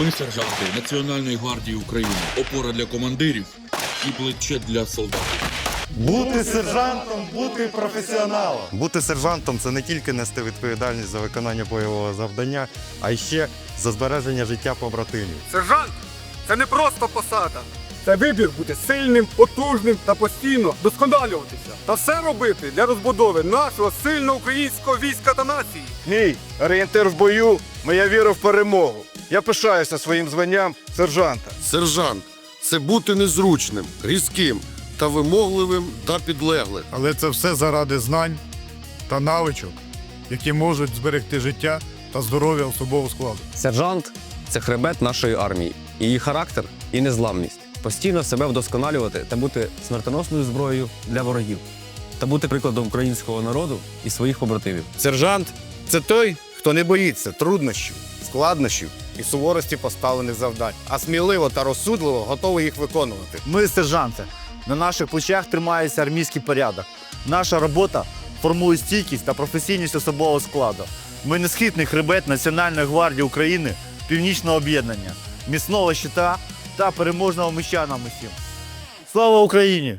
Ми сержанти Національної гвардії України. Опора для командирів і плече для солдатів. Бути сержантом, бути професіоналом. Бути сержантом це не тільки нести відповідальність за виконання бойового завдання, а й ще за збереження життя побратимів. Сержант це не просто посада. Це вибір бути сильним, потужним та постійно досконалюватися. Та все робити для розбудови нашого сильного українського війська та нації. Мій орієнтир в бою, моя віра в перемогу. Я пишаюся своїм званням сержанта. Сержант це бути незручним, різким та вимогливим та підлеглим. Але це все заради знань та навичок, які можуть зберегти життя та здоров'я особового складу. Сержант це хребет нашої армії, її характер і незламність. Постійно себе вдосконалювати та бути смертоносною зброєю для ворогів, та бути прикладом українського народу і своїх побратимів. Сержант це той, хто не боїться труднощів, складнощів і суворості поставлених завдань, а сміливо та розсудливо готовий їх виконувати. Ми сержанти. На наших плечах тримається армійський порядок. Наша робота формує стійкість та професійність особового складу. Ми несхитний хребет Національної гвардії України, північного об'єднання, міцного щита та переможного меча нам усім. Слава Україні!